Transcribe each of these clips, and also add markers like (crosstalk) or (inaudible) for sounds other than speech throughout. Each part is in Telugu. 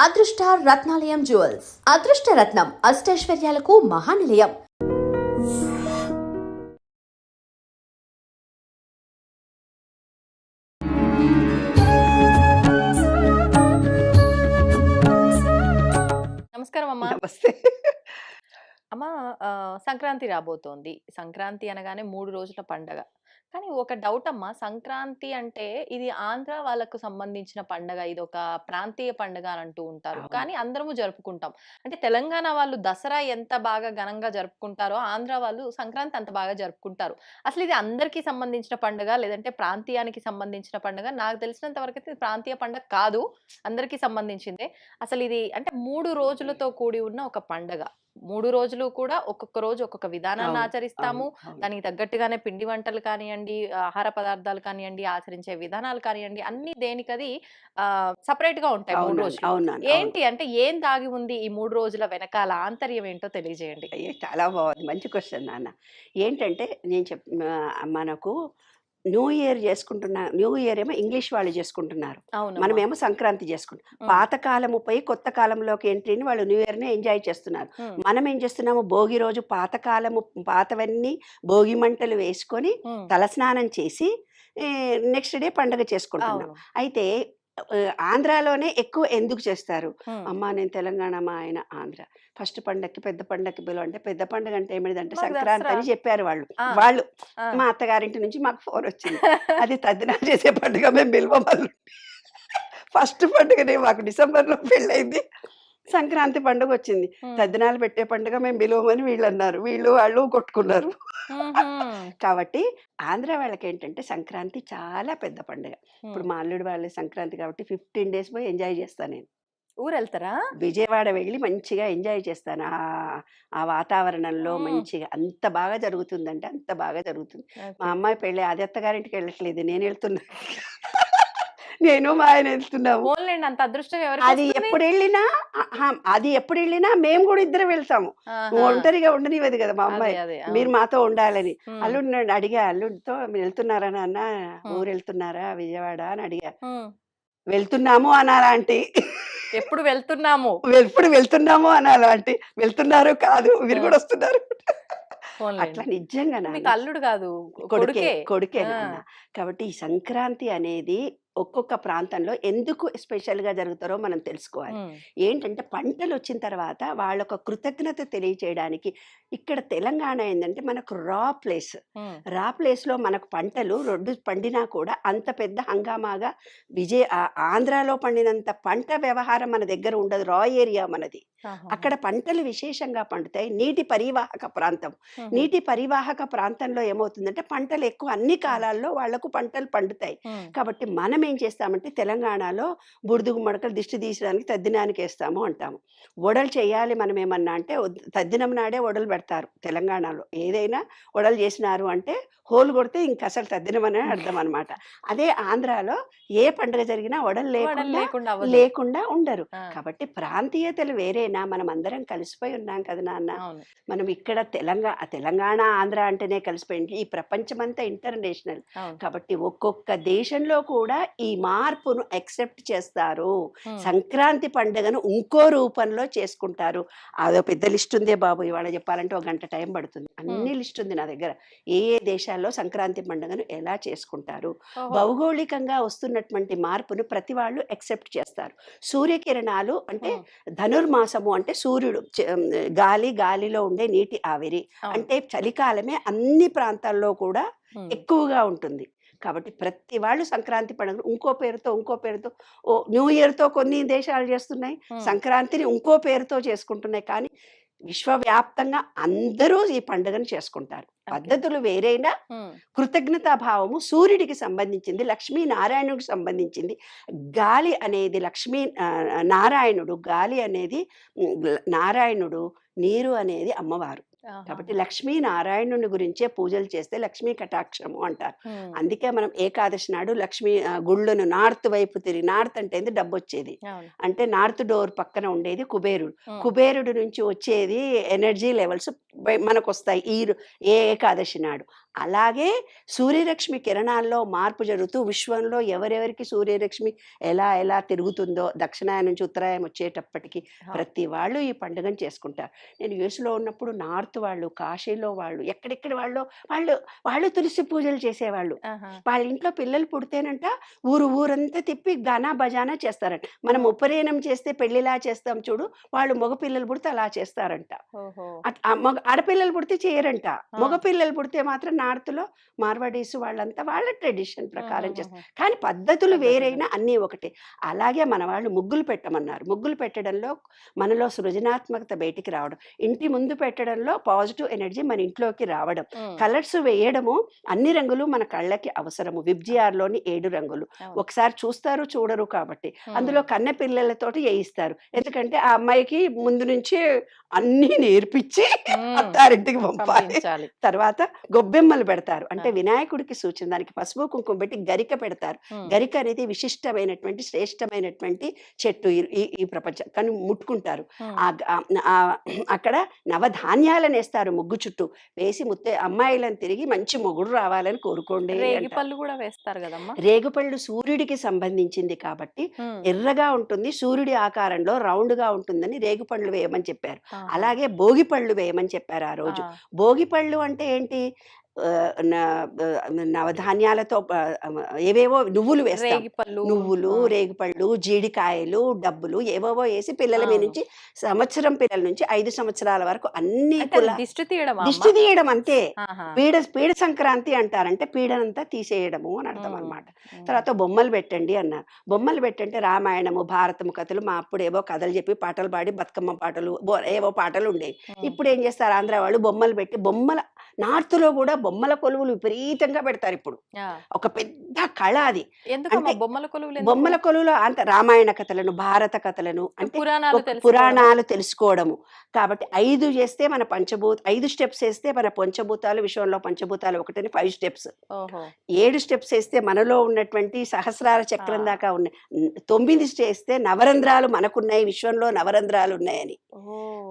అదృష్ట రత్నాలయం జ్యువెల్స్. అదృష్ట రత్నం అష్టైశ్వర్యాలకు మహానిలయం. నమస్కారం అమ్మా. నమస్తే. అమ్మా సంక్రాంతి రాబోతోంది. సంక్రాంతి అనగానే మూడు రోజుల పండగ. కానీ ఒక డౌట్ అమ్మా సంక్రాంతి అంటే ఇది ఆంధ్ర వాళ్ళకు సంబంధించిన పండగ. ఇది ఒక ప్రాంతీయ పండగ అని అంటూ ఉంటారు. కానీ అందరము జరుపుకుంటాం. అంటే తెలంగాణ వాళ్ళు దసరా ఎంత బాగా ఘనంగా జరుపుకుంటారో ఆంధ్ర వాళ్ళు సంక్రాంతి అంత బాగా జరుపుకుంటారు. అసలు ఇది అందరికీ సంబంధించిన పండుగ? లేదంటే ప్రాంతీయానికి సంబంధించిన పండుగ? నాకు తెలిసినంత వరకు అయితే ప్రాంతీయ పండుగ కాదు. అందరికీ సంబంధించిందే. అసలు ఇది అంటే మూడు రోజులతో కూడి ఉన్న ఒక పండగ. మూడు రోజులు కూడా ఒక్కొక్క రోజు ఒక్కొక్క విధానాన్ని ఆచరిస్తాము. దానికి తగ్గట్టుగానే పిండి వంటలు కానివ్వండి ఆహార పదార్థాలు కానివ్వండి ఆచరించే విధానాలు కానివ్వండి అన్ని దేనికది ఆ సపరేట్గా ఉంటాయి మూడు రోజులు. ఏంటి అంటే ఏం దాగి ఉంది ఈ మూడు రోజుల వెనకాల ఆంతర్యం ఏంటో తెలియజేయండి. చాలా బాగుంది. మంచి క్వశ్చన్ నాన్న. ఏంటంటే నేను చెప్ మనకు న్యూ ఇయర్ చేసుకుంటున్నా న్యూ ఇయర్ ఏమో ఇంగ్లీష్ వాళ్ళు చేసుకుంటున్నారు. మనమేమో సంక్రాంతి చేసుకుంటాం పాతకాలము పోయి కొత్త కాలంలోకి ఎంట్రీని వాళ్ళు న్యూ ఇయర్ని ఎంజాయ్ చేస్తున్నారు. మనం ఏం చేస్తున్నాము భోగి రోజు పాతకాలము పాతవన్నీ భోగి మంటలు వేసుకొని తలస్నానం చేసి నెక్స్ట్ డే పండుగ చేసుకుంటున్నాం. అయితే ఆంధ్రాలోనే ఎక్కువ ఎందుకు చేస్తారు అమ్మ నేను తెలంగాణ మా ఆయన ఆంధ్ర ఫస్ట్ పండగకి పెద్ద పండగకి పిలువ అంటే పెద్ద పండగ అంటే ఏమిటంటే మాకు సంక్రాంతి అని. చెప్పారు వాళ్ళు. వాళ్ళు. మా అత్తగారింటి నుంచి మాకు ఫోన్ వచ్చింది (laughs) అది తద్దినాలు చేసే పండుగ మేము పిలవమల్లు ఫస్ట్ పండుగనే మాకు డిసెంబర్లో పెళ్ళైంది సంక్రాంతి పండుగ వచ్చింది తద్దినాలు పెట్టే పండుగ మేము పిలవమని వీళ్ళు అన్నారు వీళ్ళు వాళ్ళు కొట్టుకున్నారు. కాబట్టి ఆంధ్ర వాళ్ళకి ఏంటంటే సంక్రాంతి చాలా పెద్ద పండుగ. ఇప్పుడు. మా అల్లుడు వాళ్ళ సంక్రాంతి కాబట్టి ఫిఫ్టీన్ డేస్ పోయి ఎంజాయ్ చేస్తాను నేను. ఊరు వెళ్తారా విజయవాడ వెళ్ళి మంచిగా ఎంజాయ్ చేస్తాను. ఆ ఆ వాతావరణంలో. మంచిగా అంత బాగా జరుగుతుందంటే అంత బాగా జరుగుతుంది. మా. అమ్మాయి పెళ్ళి అది అత్తగారింటికి వెళ్ళట్లేదు. నేను వెళ్తున్నా. నేను మా ఆయన వెళ్తున్నాము. అంత అదృష్టం ఎవరికి అది వస్తుంది? ఎప్పుడు వెళ్ళినా ఆహా, అది ఎప్పుడు వెళ్ళినా మేము కూడా ఇద్దరు వెళ్తాము. ఆహా, ఒంటరిగా ఉండనివ్వదు కదా మా అమ్మాయి. అదే, మీరు అవును. మాతో ఉండాలని. ఉమ్, అల్లుడు నన్ను అడిగా అల్లుడితో మీరు వెళ్తున్నారా నాన్న. ఊరు వెళ్తున్నారా? విజయవాడ? అని అడిగా. ఉమ్. వెళ్తున్నాము అనాలా ఆంటీ. ఎప్పుడు వెళ్తున్నాము? ఎప్పుడు వెళ్తున్నాము అనాలా ఆంటీ. వెళ్తున్నారు కాదు మీరు కూడా వస్తున్నారు. అట్లా నిజంగా మీకు నాన్న. అల్లుడు కాదు కొడుకే. కొడుకే కొడుకే ఆ. నాన్న. కాబట్టి ఈ సంక్రాంతి అనేది ఒక్కొక్క ప్రాంతంలో ఎందుకు స్పెషల్గా జరుగుతారో మనం తెలుసుకోవాలి. ఏంటంటే పంటలు వచ్చిన తర్వాత వాళ్ళొక కృతజ్ఞత తెలియచేయడానికి ఇక్కడ తెలంగాణ ఏంటంటే మనకు రా ప్లేస్. రా ప్లేస్లో మనకు పంటలు రొడ్డు పండినా కూడా అంత పెద్ద హంగామాగా విజయ ఆంధ్రాలో పండినంత పంట వ్యవహారం మన దగ్గర ఉండదు. రా ఏరియా మనది. అక్కడ పంటలు విశేషంగా పండుతాయి. నీటి పరివాహక ప్రాంతం. నీటి పరివాహక ప్రాంతంలో ఏమవుతుందంటే పంటలు ఎక్కువ అన్ని కాలాల్లో వాళ్ళకు పంటలు పండుతాయి. కాబట్టి మనం ఏం చేస్తామంటే తెలంగాణలో బుడిదుగు మడకలు దిష్టి తీసడానికి తద్దినానికి వేస్తాము అంటాము. వడలు చేయాలి మనం ఏమన్నా అంటే తద్దినం నాడే వడలు పెడతారు తెలంగాణలో. ఏదైనా వడలు చేసినారు అంటే హోలు కొడితే ఇంక అసలు తద్దినం అనే (laughs) అర్థం అనమాట అదే ఆంధ్రాలో ఏ పండుగ జరిగినా వడలు లేకుండా లేకుండా ఉండరు. కాబట్టి ప్రాంతీయతలు వేరేనా మనం అందరం కలిసిపోయి ఉన్నాం కదా నాన్న. మనం ఇక్కడ తెలంగాణ తెలంగాణ ఆంధ్ర అంటేనే కలిసిపోయింది ఈ ప్రపంచమంతా ఇంటర్నేషనల్. కాబట్టి ఒక్కొక్క దేశంలో కూడా ఈ మార్పును యాక్సెప్ట్ చేస్తారు. సంక్రాంతి పండుగను ఇంకో రూపంలో చేసుకుంటారు. అదో పెద్ద లిస్ట్ ఉందే బాబు ఇవాళ చెప్పాలంటే ఒక గంట టైం పడుతుంది. అన్ని లిస్ట్ ఉంది నా దగ్గర. ఏ ఏ దేశాల్లో సంక్రాంతి పండుగను ఎలా చేసుకుంటారు? భౌగోళికంగా వస్తున్నటువంటి మార్పును ప్రతి వాళ్ళు యాక్సెప్ట్ చేస్తారు. సూర్యకిరణాలు అంటే ఉమ్, ధనుర్మాసము అంటే సూర్యుడు గాలి గాలిలో ఉండే నీటి ఆవిరి. అంటే చలికాలమే అన్ని ప్రాంతాల్లో కూడా ఎక్కువగా ఉంటుంది. కాబట్టి ప్రతి వాళ్ళు సంక్రాంతి పండుగ ఇంకో పేరుతో ఇంకో పేరుతో ఓ న్యూ ఇయర్తో కొన్ని దేశాలు చేస్తున్నాయి. సంక్రాంతిని ఇంకో పేరుతో చేసుకుంటున్నాయి. కానీ విశ్వవ్యాప్తంగా అందరూ ఈ పండుగను చేసుకుంటారు. పద్ధతులు వేరైనా ఉమ్, కృతజ్ఞతాభావము సూర్యుడికి సంబంధించింది లక్ష్మీ నారాయణుడికి సంబంధించింది. గాలి అనేది లక్ష్మీ నారాయణుడు గాలి అనేది నారాయణుడు నీరు అనేది అమ్మవారు. కాబట్టి లక్ష్మీ నారాయణుని గురించే పూజలు చేస్తే లక్ష్మీ కటాక్షము అంటారు. అందుకే మనం ఏకాదశి నాడు లక్ష్మీ గుళ్ళను నార్త్ వైపు తిరిగి నార్త్ అంటే డబ్బు వచ్చేది అంటే నార్త్ డోర్ పక్కన ఉండేది కుబేరుడు. కుబేరుడు నుంచి వచ్చేది ఎనర్జీ లెవెల్స్ మనకు వస్తాయి ఈ ఏ ఏకాదశి నాడు. అలాగే సూర్యరశ్మి కిరణాల్లో మార్పు జరుగుతూ విశ్వంలో ఎవరెవరికి సూర్యరశ్మి ఎలా ఎలా తిరుగుతుందో దక్షిణాయనం నుంచి ఉత్తరాయణం వచ్చేటప్పటికి ప్రతి వాళ్ళు ఈ పండుగను చేసుకుంటారు. నేను యూఎస్లో ఉన్నప్పుడు నార్త్ వాళ్ళు కాశీలో వాళ్ళు ఎక్కడెక్కడ వాళ్ళు వాళ్ళు వాళ్ళు తులసి పూజలు చేసేవాళ్ళు. వాళ్ళ ఇంట్లో పిల్లలు పుడితేనంట ఊరు ఊరంతా తిప్పి గనా బజానా చేస్తారంట. మనం ఉపనయనం చేస్తే పెళ్ళిలా చేస్తాం చూడు వాళ్ళు మగ పిల్లలు పుడితే అలా చేస్తారంట. మగ ఆడపిల్లలు పుడితే చేయరంట మగ పిల్లలు పుడితే మాత్రం నార్త్లో మార్వాడీస్ వాళ్ళంతా వాళ్ళ ట్రెడిషన్ ప్రకారం చేస్తారు. కానీ పద్ధతులు. వేరైనా అన్నీ ఒకటే అలాగే మన వాళ్ళు ముగ్గులు పెట్టమన్నారు ముగ్గులు పెట్టడంలో మనలో సృజనాత్మకత బయటికి రావడం ఇంటి ముందు పెట్టడంలో పాజిటివ్ ఎనర్జీ మన ఇంట్లోకి రావడం. కలర్స్ వేయడము అన్ని రంగులు మన కళ్ళకి అవసరము విబ్జిఆర్లోని ఏడు రంగులు. ఒకసారి చూస్తారు చూడరు కాబట్టి. అందులో కన్నె పిల్లలతోటి వేయిస్తారు ఎందుకంటే ఆ అమ్మాయికి ముందు నుంచి అన్ని నేర్పించి. అత్తారింటికి పంపాలి. తర్వాత గొబ్బెమ్మలు పెడతారు. అంటే. వినాయకుడికి సూచన దానికి పసుపు కుంకుమ పెట్టి గరిక పెడతారు. గరిక అనేది విశిష్టమైనటువంటి శ్రేష్టమైనటువంటి చెట్టు ఈ- ప్రపంచం. కానీ ముట్టుకుంటారు. అక్కడ నవధాన్యాలను వేస్తారు ముగ్గు చుట్టూ. వేసి ముత్తే అమ్మాయిలను తిరిగి మంచి మొగుడు రావాలని కోరుకోండి రేగి అంటారు. పళ్ళు కూడా వేస్తారు కదమ్మా? రేగుపళ్ళు సూర్యుడికి సంబంధించింది కాబట్టి. ఎర్రగా ఉంటుంది. సూర్యుడి ఆకారంలో రౌండ్గా ఉంటుందని రేగుపళ్ళు వేయమని చెప్పారు. అలాగే భోగి పళ్ళు వేయమని చెప్పారు. ఆ రోజు. భోగి పళ్ళు అంటే ఏంటి నవధాన్యాలతో ఏవేవో నువ్వులు వేస్తాం నువ్వులు. రేగుపళ్ళు జీడికాయలు డబ్బులు ఏవేవో వేసి పిల్లల మీద. నుంచి సంవత్సరం పిల్లల నుంచి ఐదు సంవత్సరాల వరకు అన్ని దిష్టి తీయడం దిష్టి తీయడం అంతే. పీడ పీడ సంక్రాంతి అంటారంటే పీడనంతా తీసేయడము అని అర్థం ఉమ్. తర్వాత బొమ్మలు పెట్టండి అన్నారు బొమ్మలు పెట్టంటే రామాయణము భారతము కథలు మా అప్పుడు ఏవో కథలు చెప్పి పాటలు పాడి బతుకమ్మ పాటలు ఏవో పాటలు ఉండేవి. ఇప్పుడు ఏం చేస్తారు ఆంధ్ర వాళ్ళు బొమ్మలు పెట్టి బొమ్మల నార్త్లో కూడా బొమ్మల కొలువులు విపరీతంగా పెడతారు ఇప్పుడు. ఒక పెద్ద కళ అది. బొమ్మల కొలువులు? బొమ్మల కొలువులో అంత రామాయణ కథలను భారత కథలను అంటే పురాణాలు తెలుసుకోవడము. కాబట్టి ఐదు చేస్తే మన పంచభూత ఐదు స్టెప్స్ వేస్తే మన పంచభూతాలు విశ్వంలో పంచభూతాలు ఒకటని ఫైవ్ స్టెప్స్. ఏడు స్టెప్స్ వేస్తే మనలో ఉన్నటువంటి సహస్రార చక్రం. దాకా ఉన్నాయి. తొమ్మిది చేస్తే నవరంధ్రాలు మనకున్నాయి విశ్వంలో నవరంధ్రాలు ఉన్నాయని.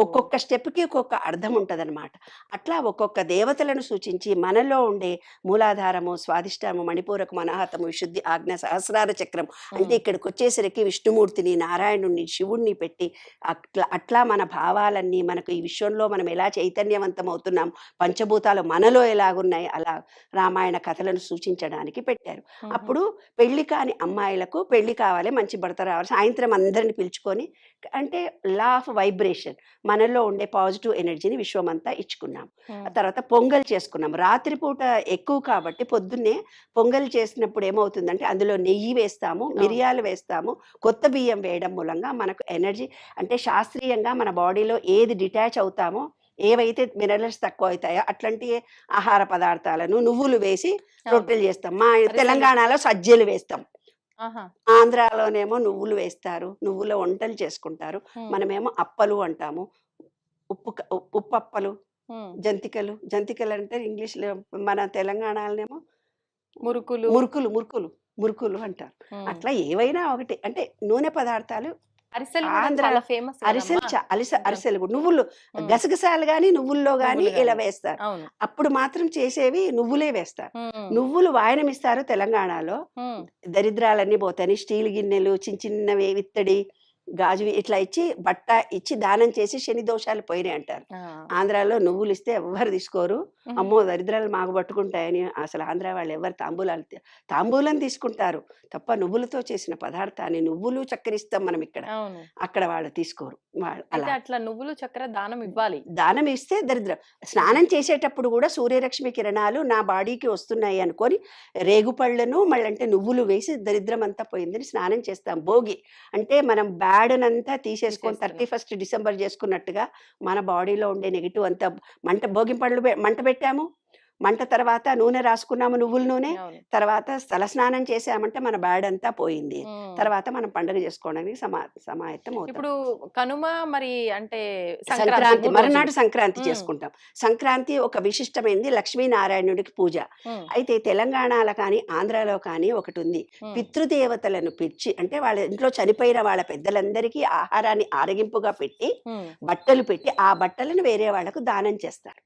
ఒక్కొక్క స్టెప్కి ఒక్కొక్క అర్థం ఉంటదన్నమాట. అట్లా ఒక్కొక్క దేవతలను సూచించి మనలో ఉండే మూలాధారము స్వాదిష్టాము మణిపూరకము అనాహతము విశుద్ధి ఆజ్ఞ సహస్రార చక్రం అంటే. ఇక్కడికి వచ్చేసరికి విష్ణుమూర్తిని నారాయణుణ్ణి శివుణ్ణి పెట్టి అట్లా అట్లా మన భావాలన్నీ మనకు ఈ విశ్వంలో మనం ఎలా చైతన్యవంతం అవుతున్నాం పంచభూతాలు మనలో ఎలాగున్నాయి అలా రామాయణ కథలను సూచించడానికి పెట్టారు. అప్పుడు పెళ్ళి కాని అమ్మాయిలకు పెళ్ళి కావాలి మంచి భర్త రావాలి సాయంత్రం అందరిని పిలుచుకొని అంటే లా ఆఫ్ వైబ్రేషన్ మనలో ఉండే పాజిటివ్ ఎనర్జీని విశ్వమంతా ఇచ్చుకున్నాం తర్వాత పొంగల్ చేసుకున్నాం రాత్రిపూట ఎక్కువ కాబట్టి పొద్దున్నే పొంగల్ చేసినప్పుడు ఏమవుతుందంటే అందులో నెయ్యి వేస్తాము మిరియాలు వేస్తాము కొత్త బియ్యం వేయడం మూలంగా మనకు ఎనర్జీ అంటే శాస్త్రీయంగా మన బాడీలో ఏది డిటాచ్ అవుతామో ఏవైతే మినరల్స్ తక్కువ అవుతాయో అట్లాంటి ఆహార పదార్థాలను నువ్వులు వేసి. రొట్టెలు చేస్తాం మా. తెలంగాణలో సజ్జలు వేస్తాం. ఆంధ్రాలోనేమో నువ్వులు వేస్తారు నువ్వుల వంటలు చేసుకుంటారు. మనమేమో అప్పలు అంటాము ఉప్పు క- జంతికలు జంతికలు అంటే ఇంగ్లీష్లో మన తెలంగాణలోనేమో మురుకులు మురుకులు మురుకులు మురుకులు అంటారు. అట్లా ఏవైనా ఒకటి అంటే నూనె పదార్థాలు అరిసెలు ఫేమస్ అరిసె. అరిసెలు కూడా నువ్వులు. గసగసాలు గాని నువ్వుల్లో గాని ఇలా. వేస్తారు అప్పుడు మాత్రం చేసేవి నువ్వులే వేస్తారు. నువ్వులు వాయనం ఇస్తారు తెలంగాణలో. దరిద్రాలన్నీ పోతాయి స్టీల్ గిన్నెలు చిన్న చిన్నవి ఇత్తడి గాజువి ఇట్లా ఇచ్చి బట్ట ఇచ్చి దానం చేసి శని దోషాలు పోయినాయి అంటారు. ఆంధ్రాలో నువ్వులు ఇస్తే ఎవ్వరు తీసుకోరు. అమ్మో దరిద్రాలు మాకు పట్టుకుంటాయని అసలు ఆంధ్ర వాళ్ళు ఎవరు తాంబూలాలు తాంబూలం తీసుకుంటారు. తప్ప నువ్వులతో చేసిన పదార్థాన్ని నువ్వులు చక్కరిస్తాం మనం ఇక్కడ. అక్కడ వాళ్ళు తీసుకోరు. అట్లా నువ్వులు చక్కెర దానం ఇవ్వాలి. దానం ఇస్తే దరిద్రం. స్నానం చేసేటప్పుడు కూడా సూర్యరశ్మి కిరణాలు నా బాడీకి వస్తున్నాయి అనుకొని రేగుపళ్ళను మళ్ళంటే నువ్వులు వేసి దరిద్రం అంతా పోయిందని స్నానం చేస్తాం. భోగి అంటే మనం బ్యాడ్నంతా తీసేసుకొని. థర్టీ ఫస్ట్ డిసెంబర్ చేసుకున్నట్టుగా మన బాడీలో ఉండే నెగిటివ్ అంతా మంట భోగి పళ్ళు పె- మంట పెట్టాము మంట తర్వాత నూనె రాసుకున్నాము నువ్వుల నూనె తర్వాత తల స్నానం చేసామంటే మన బ్యాడ్ అంతా పోయింది. తర్వాత మనం పండుగ చేసుకోవడానికి సమా సమాయత్తం అవుతాం ఇప్పుడు కనుమ మరి అంటే సంక్రాంతి మరునాడు. సంక్రాంతి. చేసుకుంటాం సంక్రాంతి ఒక విశిష్టమైనది లక్ష్మీనారాయణుడికి పూజ. అయితే తెలంగాణలో కానీ ఆంధ్రాలో కానీ ఒకటి ఉంది. పితృదేవతలను పిలిచి అంటే వాళ్ళ ఇంట్లో చనిపోయిన వాళ్ళ పెద్దలందరికీ ఆహారాన్ని ఆరగింపుగా పెట్టి. బట్టలు పెట్టి ఆ బట్టలను వేరే వాళ్ళకు దానం చేస్తారు.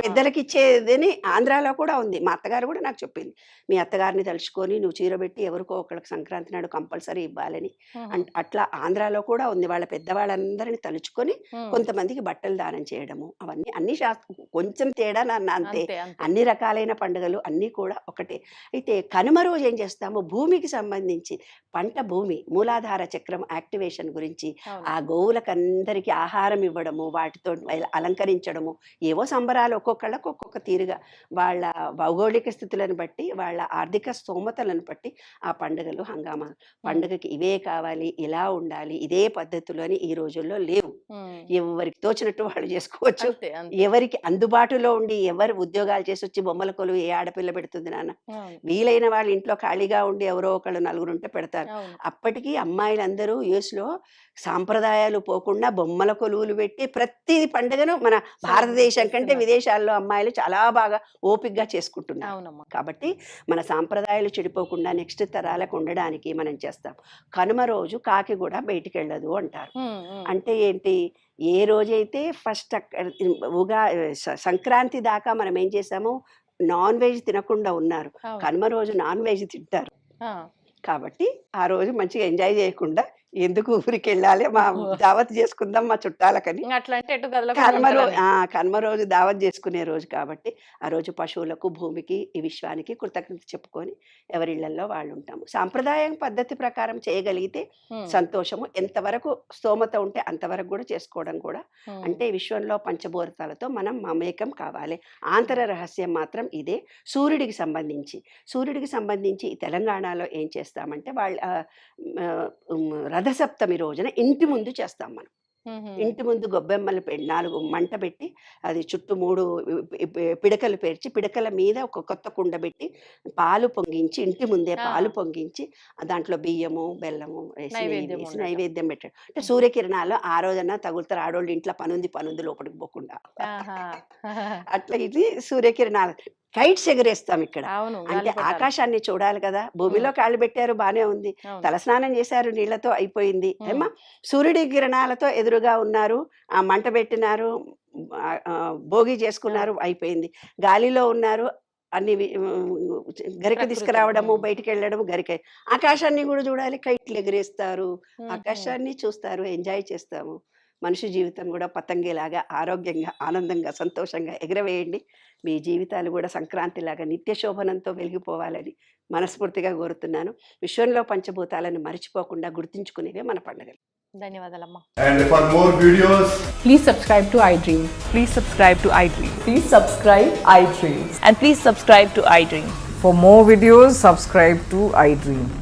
పెద్దలకి ఇచ్చేదని ఆంధ్రాలో కూడా ఉంది. మా అత్తగారు కూడా నాకు చెప్పింది. మీ అత్తగారిని తలుచుకొని నువ్వు చీర పెట్టి ఎవరికో ఒకళ్ళకి సంక్రాంతి నాడు కంపల్సరీ ఇవ్వాలని. అట్లా ఆంధ్రాలో కూడా ఉంది. వాళ్ళ పెద్దవాళ్ళందరిని తలుచుకొని. కొంతమందికి బట్టలు దానం చేయడము అవన్నీ అన్ని శాస్త్ర కొంచెం తేడా నాన్న అంతే. అన్ని రకాలైన పండుగలు అన్నీ కూడా ఒకటే. అయితే కనుమ రోజు ఏం చేస్తాము? భూమికి సంబంధించి పంట భూమి మూలాధార చక్రం యాక్టివేషన్ గురించి. ఆ గోవులకందరికీ ఆహారం ఇవ్వడము వాటితో అలంకరించడము ఏవో సంబరాలు ఒక్కొక్కళ్ళకు ఒక్కొక్క తీరుగా. వాళ్ళ భౌగోళిక స్థితులను బట్టి వాళ్ళ ఆర్థిక స్తోమతలను బట్టి ఆ పండుగలు హంగామా పండుగకి ఇవే కావాలి ఇలా ఉండాలి ఇదే పద్ధతిలోని ఈ రోజుల్లో లేవు. ఎవరికి తోచినట్టు వాళ్ళు చేసుకోవచ్చు. ఎవరికి అందుబాటులో ఉండి ఎవరు ఉద్యోగాలు చేసి వచ్చి బొమ్మల కొలువు ఏ ఆడపిల్ల పెడుతుంది నాన్న. వీలైన వాళ్ళు ఇంట్లో ఖాళీగా ఉండి ఎవరో ఒకళ్ళు నలుగురు ఉంటే పెడతారు. అవును. అప్పటికి అమ్మాయిలందరూ యూఎస్లో సాంప్రదాయాలు పోకుండా బొమ్మల కొలువులు పెట్టి ప్రతి పండుగను మన భారతదేశం కంటే. విదేశాల్లో అమ్మాయిలు చాలా బాగా ఓపికగా చేసుకుంటున్నారు కాబట్టి మన సాంప్రదాయాలు చెడిపోకుండా నెక్స్ట్ తరాలకు ఉండడానికి మనం చేస్తాం కనుమ రోజు కాకి కూడా బయటికి వెళ్ళదు అంటారు. అంటే ఏంటి ఏ రోజైతే ఫస్ట్ ఉగా సంక్రాంతి దాకా మనం ఏం చేసాము నాన్ వెజ్ తినకుండా ఉన్నారు. కనుమ రోజు నాన్ వెజ్ తింటారు. కాబట్టి ఆ రోజు మంచిగా ఎంజాయ్ చేయకుండా ఎందుకు ఊరికి వెళ్ళాలి మా దావత్ చేసుకుందాం మా చుట్టాలకని. కనుమ రోజు కనుమ రోజు దావత్ చేసుకునే రోజు కాబట్టి ఆ రోజు పశువులకు భూమికి ఈ విశ్వానికి కృతజ్ఞత చెప్పుకొని ఎవరిళ్ళలో వాళ్ళు ఉంటాము సాంప్రదాయం పద్ధతి ప్రకారం చేయగలిగితే సంతోషము ఎంతవరకు స్తోమత ఉంటే అంతవరకు కూడా చేసుకోవడం కూడా అంటే విశ్వంలో పంచభూతాలతో మనం మమేకం కావాలి. ఆంతర రహస్యం మాత్రం ఇదే. సూర్యుడికి సంబంధించి సూర్యుడికి సంబంధించి తెలంగాణలో ఏం చేస్తామంటే వాళ్ళ రథసప్తమి రోజున ఇంటి ముందు చేస్తాం మనం. ఇంటి ముందు గొబ్బెమ్మలు నాలుగు మంట పెట్టి అది చుట్టూ మూడు పిడకలు పేర్చి పిడకల మీద ఒక కొత్త కుండ పెట్టి పాలు పొంగించి ఇంటి ముందే. పాలు పొంగించి దాంట్లో బియ్యము బెల్లము వేసి. నైవేద్యం పెట్టాడు. అంటే సూర్యకిరణాలు ఆ రోజున తగులుతారు. ఆడోళ్ళు ఇంట్లో పనుంది పనుంది లోపలికి పోకుండా. అట్లా ఇది సూర్యకిరణాలు. కైట్స్ ఎగరేస్తాం ఇక్కడ అంటే. ఆకాశాన్ని చూడాలి కదా భూమిలో కాళ్ళు పెట్టారు బానే ఉంది. తలస్నానం చేశారు నీళ్ళతో అయిపోయింది. ఏమా సూర్యుడి కిరణాలతో ఎదురుగా ఉన్నారు ఆ మంట పెట్టినారు భోగి చేసుకున్నారు అయిపోయింది గాలిలో ఉన్నారు అన్ని గరిక తీసుకురావడము. బయటికి వెళ్ళడం గరిక ఆకాశాన్ని కూడా చూడాలి కైట్లు ఎగిరేస్తారు. ఆకాశాన్ని చూస్తారు ఎంజాయ్ చేస్తాము మనిషి జీవితం కూడా పతంగేలాగా ఆరోగ్యంగా ఆనందంగా సంతోషంగా ఎగరవేయండి. మీ జీవితాలు కూడా సంక్రాంతిలాగా నిత్యశోభనంతో వెలిగిపోవాలని మనస్ఫూర్తిగా కోరుతున్నాను. విశ్వంలో పంచభూతాలను మరిచిపోకుండా గుర్తించుకునేవే మన పండుగలు. ధన్యవాదాలమ్మా. For more videos, subscribe to iDream.